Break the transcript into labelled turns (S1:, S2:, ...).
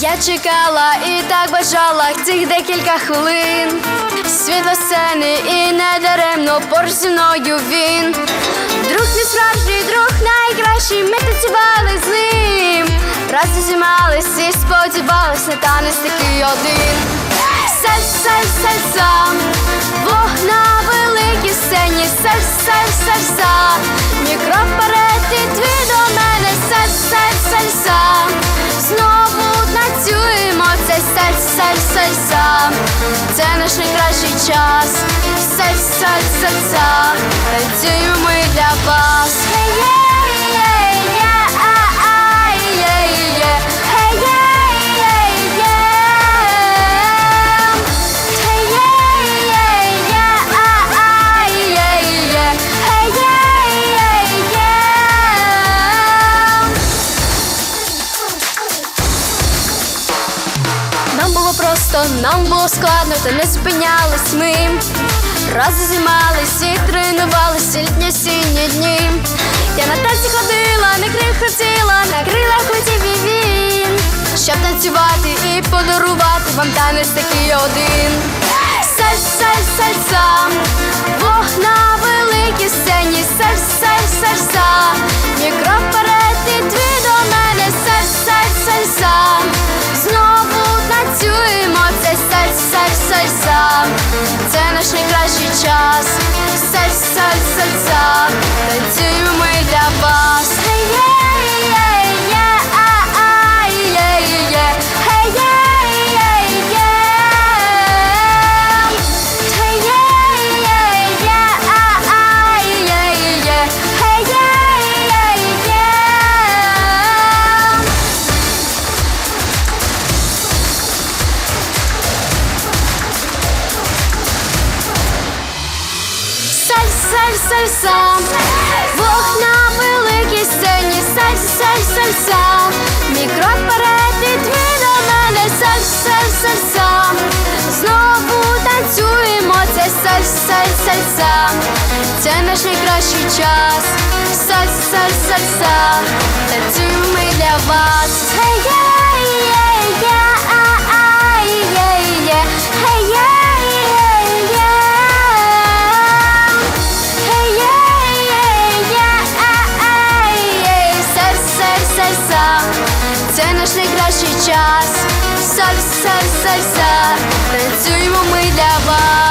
S1: чекала і так бажала цих декілька хвилин. Світло сцени і не даремно поруч зі мною він. Друг мій справжній друг найкращий, ми танцювали з ним. Раз зімались і сподівались, не танець такий один. Саль, саль, сальса, Бог на великій сцені, саль, саль, сальса, мікро час, все, все, все, танцюємо ми для вас. Нам було просто, нам було складно, та не зупинялись ми. Разом займались і тренувались літні осінні дні. Я на танці ходила, на крив хотіла, на крилах летів і він. Щоб танцювати і подарувати вам танець такий один. Саль, саль, сальса, Бог це наш найкращий час, саль, саль, сальса, танцюємо сальса, Бог на великій сцені, саль, саль, сальса, мікро вперед і дві до мене, саль, саль, сальса, знову танцюємо це. Саль, саль, сальса, це наш найкращий час, саль, саль, сальса, танцюємо ми для вас. Hey, yeah! наш найкращий час. Соль, соль, танцюємо ми для вас.